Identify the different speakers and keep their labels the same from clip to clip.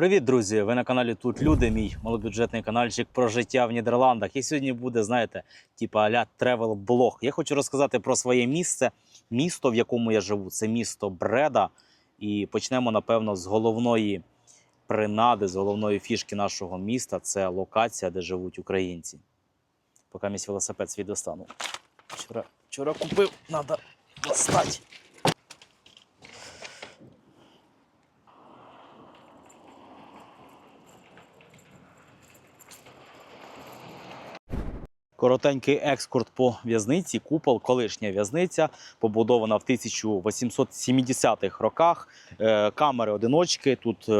Speaker 1: Привіт, друзі! Ви на каналі Тут Люди, мій малобюджетний каналчик про життя в Нідерландах. І сьогодні буде, знаєте, типа аля тревел блог. Я хочу розказати про своє місце, місто, в якому я живу. Це місто Бреда. І почнемо, напевно, з головної принади, з головної фішки нашого міста. Це локація, де живуть українці. Поки мій велосипед свій достану. Вчора, вчора купив, треба достати. Коротенький екскурт по в'язниці. Купол, колишня в'язниця, побудована в 1870-х роках. Е, Камери одиночки. Тут е,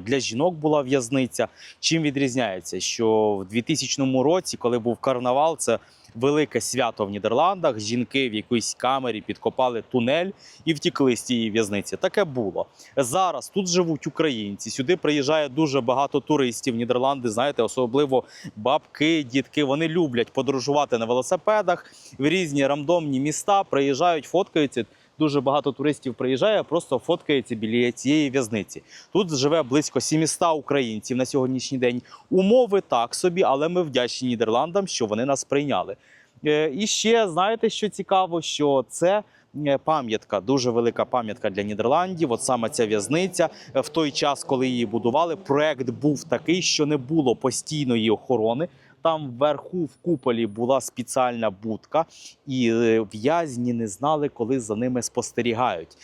Speaker 1: для жінок була в'язниця. Чим відрізняється? Що в 2000 році, коли був карнавал, це велике свято в Нідерландах. Жінки в якійсь камері підкопали тунель і втікли з цієї в'язниці. Таке було. Зараз тут живуть українці. Сюди приїжджає дуже багато туристів. Нідерланди, знаєте, особливо бабки, дітки. Вони люблять подорожувати на велосипедах в різні рандомні міста. Приїжджають, фоткаються. Дуже багато туристів приїжджає, просто фоткається біля цієї в'язниці. Тут живе близько 700 українців на сьогоднішній день. Умови так собі, але ми вдячні Нідерландам, що вони нас прийняли. Е, І ще знаєте, що цікаво, що це. е, Пам'ятка, дуже велика пам'ятка для Нідерландів. От саме ця в'язниця. Е, В той час, коли її будували, проект був такий, що не було постійної охорони. Там вверху в куполі була спеціальна будка, і е, в'язні не знали, коли за ними спостерігають.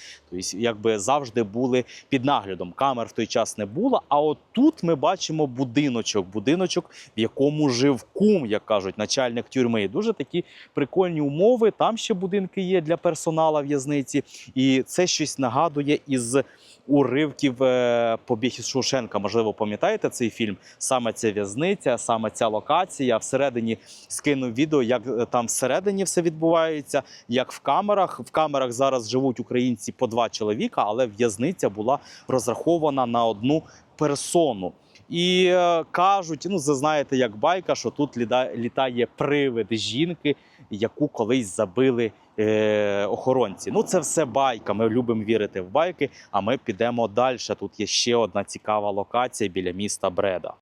Speaker 1: Якби завжди були під наглядом. Камер в той час не було. А от тут ми бачимо будиночок, будиночок, в якому жив кум, як кажуть, начальник тюрми. Дуже такі прикольні умови. Там ще будинки є для персонала в'язниці, і це щось нагадує із уривків е, побіг із Шушенка. Можливо, пам'ятаєте цей фільм? Саме ця в'язниця, саме ця локація. Всередині скинув відео, як е, там всередині все відбувається, як в камерах. В камерах зараз живуть українці по два чоловіка, але в'язниця була розрахована на одну персону. І е, кажуть, ну це знаєте, як байка, що тут ліда- літає привид жінки, яку колись забили е, охоронці. Ну це все байка. Ми любимо вірити в байки. А ми підемо далі. Тут є ще одна цікава локація біля міста Бреда.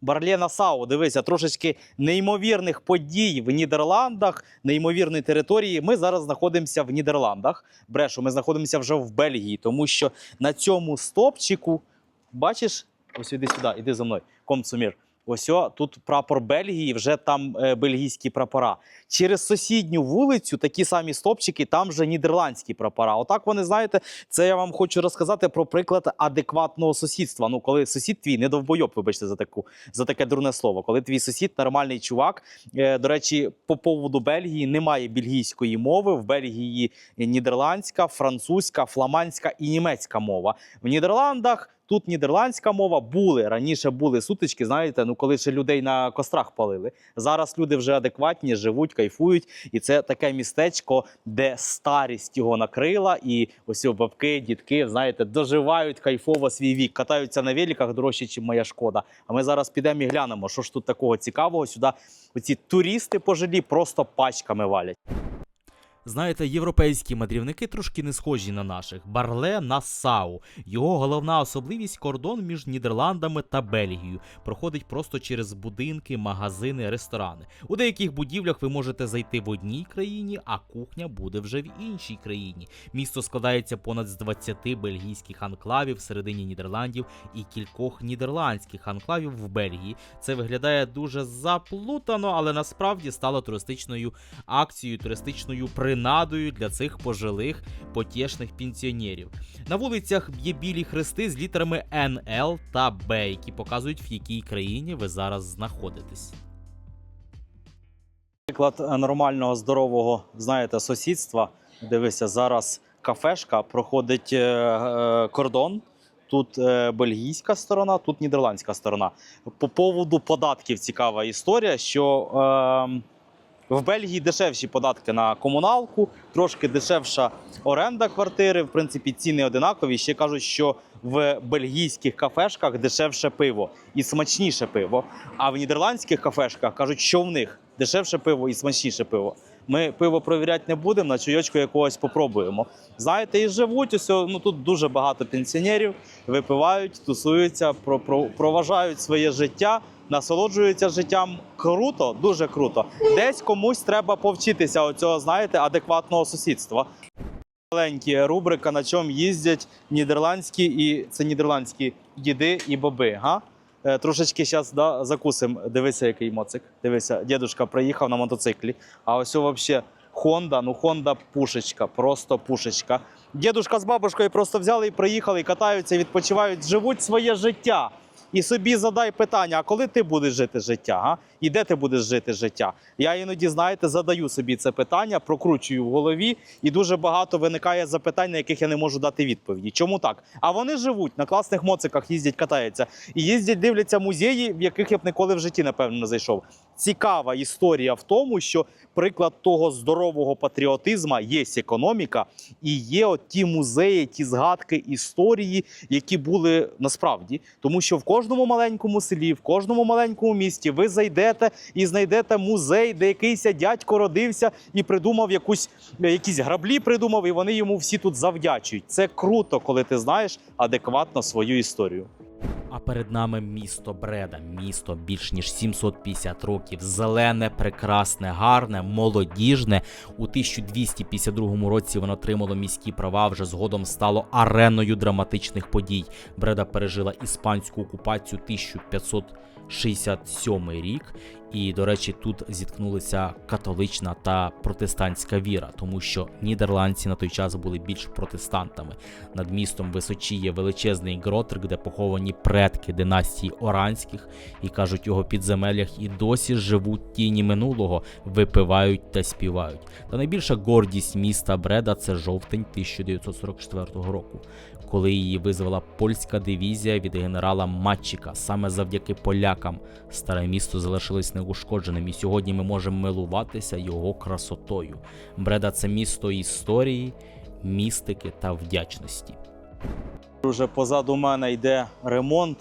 Speaker 1: Барлєна Сау, дивися, трошечки неймовірних подій в Нідерландах, неймовірної території. Ми зараз знаходимося в Нідерландах. Брешу, ми знаходимося вже в Бельгії, тому що на цьому стопчику, бачиш, ось іди сюди, іди за мною, комсумір. Ось о, тут прапор Бельгії, вже там е, бельгійські прапора. Через сусідню вулицю такі самі стопчики, там вже нідерландські прапора. Отак вони знаєте, це я вам хочу розказати про приклад адекватного сусідства. Ну, коли сусід твій не довбойоб, вибачте за таку за таке дурне слово. Коли твій сусід нормальний чувак. Е, до речі, по поводу Бельгії немає бельгійської мови. В Бельгії нідерландська, французька, фламандська і німецька мова. В Нідерландах. Тут нідерландська мова були раніше були сутички. Знаєте, ну коли ще людей на кострах палили. Зараз люди вже адекватні, живуть, кайфують, і це таке містечко, де старість його накрила, і ось бабки, дітки, знаєте, доживають кайфово свій вік, катаються на великах дорожче, ніж моя шкода. А ми зараз підемо і глянемо, що ж тут такого цікавого. Сюди оці туристи пожилі просто пачками валять. Знаєте, європейські мандрівники трошки не схожі на наших. Барле Нассау. Його головна особливість кордон між Нідерландами та Бельгією. Проходить просто через будинки, магазини, ресторани. У деяких будівлях ви можете зайти в одній країні, а кухня буде вже в іншій країні. Місто складається понад з 20 бельгійських анклавів всередині Нідерландів і кількох нідерландських анклавів в Бельгії. Це виглядає дуже заплутано, але насправді стало туристичною акцією, туристичною принадою для цих пожилих потішних пенсіонерів. На вулицях є білі хрести з літерами НЛ та Б, які показують, в якій країні ви зараз знаходитесь. Приклад нормального здорового, знаєте, сусідства. Дивися, зараз кафешка проходить е, е, кордон. Тут е, бельгійська сторона, тут нідерландська сторона. По поводу податків цікава історія, що е, в Бельгії дешевші податки на комуналку, трошки дешевша оренда квартири. В принципі, ціни одинакові. Ще кажуть, що в бельгійських кафешках дешевше пиво і смачніше пиво. А в нідерландських кафешках кажуть, що в них дешевше пиво і смачніше пиво. Ми пиво провіряти не будемо, на чайочку якогось попробуємо. Знаєте, і живуть ось, ну тут дуже багато пенсіонерів, випивають, тусуються, про, проважають своє життя, насолоджуються життям. Круто, дуже круто. Десь комусь треба повчитися оцього, знаєте, адекватного сусідства. Маленькі рубрика, на чому їздять нідерландські і це нідерландські діди і боби. Га? Е, Трошечки зараз да, закусимо. Дивися, який моцик. Дивися, дідушка приїхав на мотоциклі. А ось взагалі Honda, ну Honda пушечка, просто пушечка. Дідушка з бабушкою просто взяли і приїхали, катаються, відпочивають, живуть своє життя. І собі задай питання: а коли ти будеш жити життя? Га? І де ти будеш жити життя? Я іноді, знаєте, задаю собі це питання, прокручую в голові, і дуже багато виникає запитань, на яких я не можу дати відповіді. Чому так? А вони живуть на класних моциках, їздять, катаються і їздять, дивляться музеї, в яких я б ніколи в житті, напевно, не зайшов. Цікава історія в тому, що приклад того здорового патріотизму є економіка, і є от ті музеї, ті згадки історії, які були насправді. Тому що в кожному маленькому селі, в кожному маленькому місті ви зайдете і знайдете музей, де якийсь дядько родився і придумав якусь якісь граблі, придумав, і вони йому всі тут завдячують. Це круто, коли ти знаєш адекватно свою історію.
Speaker 2: А перед нами місто Бреда, місто більш ніж 750 років, зелене, прекрасне, гарне, молодіжне. У 1252 році воно отримало міські права. Вже згодом стало ареною драматичних подій. Бреда пережила іспанську окупацію 1567 рік. І, до речі, тут зіткнулися католична та протестантська віра, тому що нідерландці на той час були більш протестантами. Над містом височіє величезний гротрик, де поховані предки династії Оранських, і кажуть, його підземеллях і досі живуть тіні минулого, випивають та співають. Та найбільша гордість міста Бреда це жовтень 1944 року, коли її визвала польська дивізія від генерала Матчіка. Саме завдяки полякам старе місто залишилось неушкодженим, і сьогодні ми можемо милуватися його красотою. Бреда це місто історії, містики та вдячності.
Speaker 1: Уже позаду мене йде ремонт,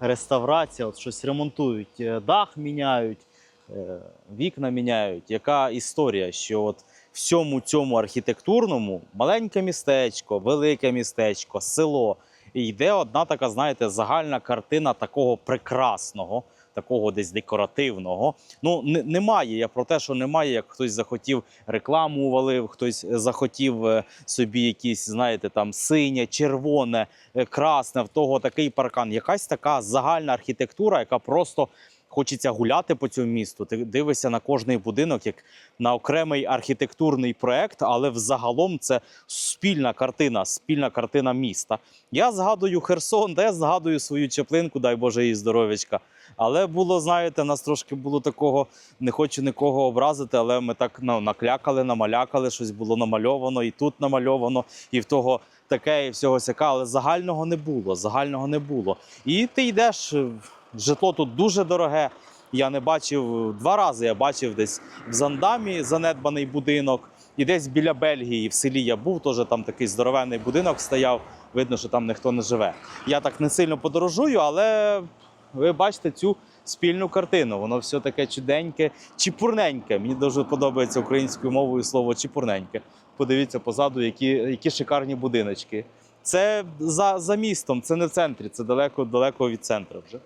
Speaker 1: реставрація, от щось ремонтують, е, дах міняють, е, вікна міняють. Яка історія, що от всьому цьому архітектурному маленьке містечко, велике містечко, село. І йде одна така, знаєте, загальна картина такого прекрасного, такого десь декоративного. Ну, немає. Я про те, що немає, як хтось захотів рекламу увалив, хтось захотів е, собі якісь, знаєте, там синє, червоне, е, красне, в того такий паркан. Якась така загальна архітектура, яка просто. Хочеться гуляти по цьому місту. Ти дивишся на кожний будинок як на окремий архітектурний проект, але взагалом це спільна картина, спільна картина міста. Я згадую Херсон, де згадую свою чеплинку, дай Боже їй здоров'ячка. Але було, знаєте, нас трошки було такого, не хочу нікого образити, але ми так ну, наклякали, намалякали, щось було намальовано, і тут намальовано, і в того таке, і всього сяка, але загального не було. Загального не було. І ти йдеш, житло тут дуже дороге. Я не бачив два рази. Я бачив десь в Зандамі занедбаний будинок, і десь біля Бельгії в селі я був. Теж там такий здоровенний будинок стояв. Видно, що там ніхто не живе. Я так не сильно подорожую, але ви бачите цю спільну картину. Воно все таке чуденьке, чіпурненьке. Мені дуже подобається українською мовою слово чіпурненьке. Подивіться позаду, які, які шикарні будиночки. Це за, за містом, це не в центрі, це далеко, далеко від центру вже.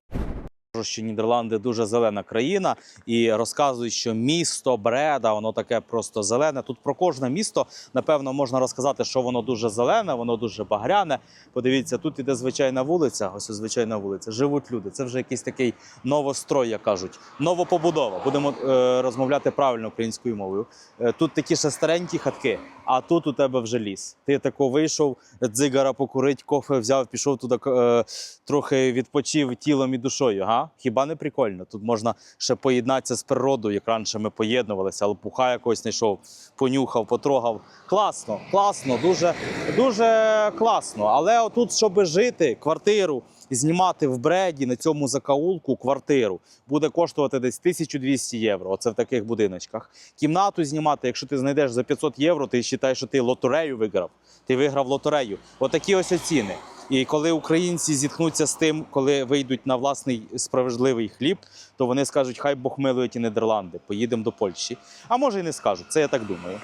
Speaker 1: Кажу, що Нідерланди дуже зелена країна, і розказують, що місто Бреда, воно таке просто зелене. Тут про кожне місто, напевно, можна розказати, що воно дуже зелене, воно дуже багряне. Подивіться, тут іде звичайна вулиця. Ось ось звичайна вулиця. Живуть люди. Це вже якийсь такий новострой, як кажуть, новопобудова. Будемо е, розмовляти правильно українською мовою. Е, тут такі ще старенькі хатки, а тут у тебе вже ліс. Ти тако вийшов, дзигара покурить, кофе взяв, пішов туди, е, трохи відпочив тілом і душою. Га? Хіба не прикольно? Тут можна ще поєднатися з природою, як раніше ми поєднувалися, лопуха якогось знайшов, понюхав, потрогав. Класно, класно, дуже, дуже класно. Але отут, щоб жити, квартиру знімати в бреді на цьому закаулку квартиру буде коштувати десь 1200 євро. Оце в таких будиночках. Кімнату знімати, якщо ти знайдеш за 500 євро, ти вважаєш, що ти лотерею виграв. Ти виграв лотерею. Отакі ось ціни. І коли українці зіткнуться з тим, коли вийдуть на власний справедливий хліб, то вони скажуть, хай Бог милує ті Нідерланди, поїдемо до Польщі. А може і не скажуть, це я так думаю.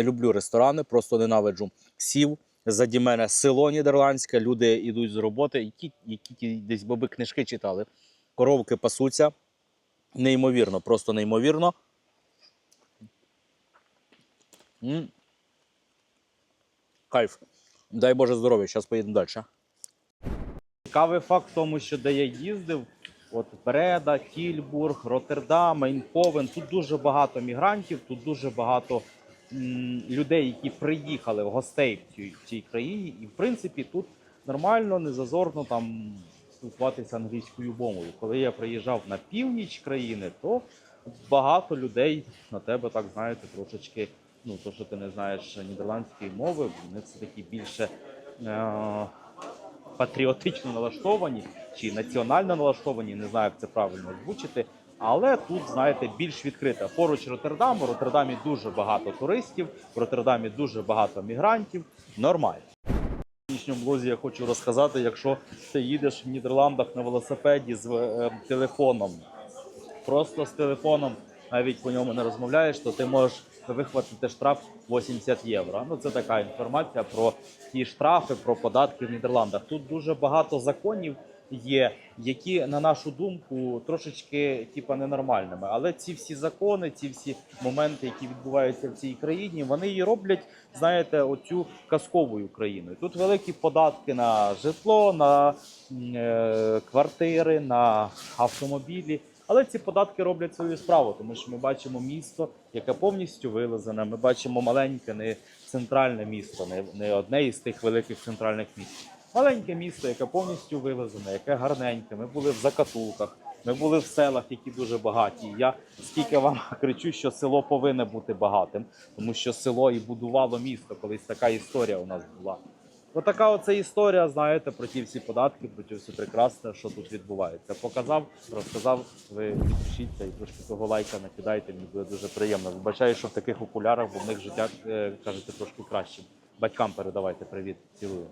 Speaker 1: Не люблю ресторани, просто ненавиджу. Сів заді мене село нідерландське, люди йдуть з роботи, які, які десь баби книжки читали. Коровки пасуться. Неймовірно, просто неймовірно. М. Кайф. Дай Боже здоров'я, зараз поїдемо далі. Цікавий факт в тому, що де я їздив, от Бреда, Тільбург, Роттердам, Ейнховен, тут дуже багато мігрантів, тут дуже багато м, людей, які приїхали в гостей в цій, в цій країні, і в принципі тут нормально, незазорно там спілкуватися англійською мовою. Коли я приїжджав на північ країни, то багато людей на тебе так знаєте трошечки. Ну, то, що ти не знаєш нідерландської мови, вони все таки більше е- патріотично налаштовані чи національно налаштовані, не знаю, як це правильно озвучити. Але тут, знаєте, більш відкрита. Поруч Роттердаму, в Роттердамі дуже багато туристів, в Роттердамі дуже багато мігрантів. Нормально. В блозі я хочу розказати, якщо ти їдеш в Нідерландах на велосипеді з е, телефоном, просто з телефоном, навіть по ньому не розмовляєш, то ти можеш вихватити штраф 80 євро. Ну це така інформація про ті штрафи, про податки в Нідерландах. Тут дуже багато законів є, які, на нашу думку, трошечки типа ненормальними. Але ці всі закони, ці всі моменти, які відбуваються в цій країні, вони її роблять, знаєте, оцю казковою країною. Тут великі податки на житло, на е, квартири, на автомобілі. Але ці податки роблять свою справу, тому що ми бачимо місто, яке повністю вилазене. Ми бачимо маленьке, не центральне місто, не, не одне із тих великих центральних міст. Маленьке місто, яке повністю вилазене, яке гарненьке. Ми були в закатулках, ми були в селах, які дуже багаті. Я скільки вам кричу, що село повинне бути багатим, тому що село і будувало місто. Колись така історія у нас була. Отака оця історія, знаєте, про ті всі податки, про ті все прекрасне, що тут відбувається. Показав, розказав, ви підпишіться і трошки того лайка накидайте, мені буде дуже приємно. Вибачаю, що в таких окулярах, бо в них життя, е, кажете, трошки краще. Батькам передавайте привіт, цілую.